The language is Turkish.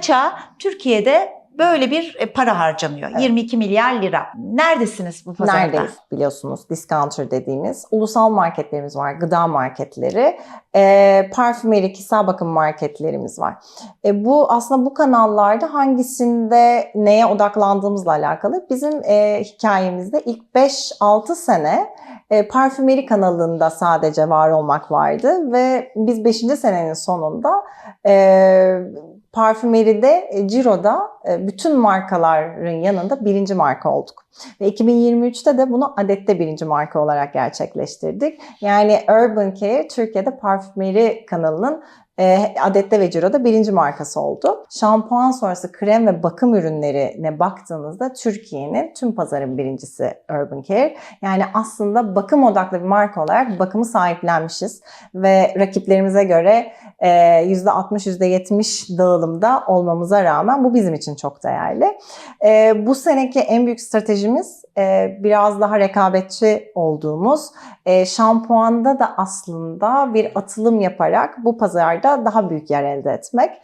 saça Türkiye'de böyle bir e, para harcanıyor. 22 milyar lira. Neredesiniz bu pazarda? Neredeyiz biliyorsunuz discounter dediğimiz ulusal marketlerimiz var, gıda marketleri, e, parfümeri, kişisel bakım marketlerimiz var. E, bu aslında bu kanallarda hangisinde neye odaklandığımızla alakalı. Bizim e, hikayemizde ilk 5-6 sene e, parfümeri kanalında sadece var olmak vardı ve biz 5. senenin sonunda e, parfümeride, Ciro'da e, bütün markaların yanında birinci marka olduk. Ve 2023'te de bunu adette birinci marka olarak gerçekleştirdik. Yani Urban Care Türkiye'de parfümeri kanalının e, Adette ve Ciro'da birinci markası oldu. Şampuan sonrası krem ve bakım ürünlerine baktığınızda Türkiye'nin tüm pazarın birincisi Urban Care. Yani aslında bakım odaklı bir marka olarak bakımı sahiplenmişiz ve rakiplerimize göre e, %60-%70 dağılımda olmamıza rağmen bu bizim için çok değerli. E, bu seneki en büyük stratejimiz e, biraz daha rekabetçi olduğumuz e, şampuanda da aslında bir atılım yaparak bu pazarda daha büyük yer elde etmek.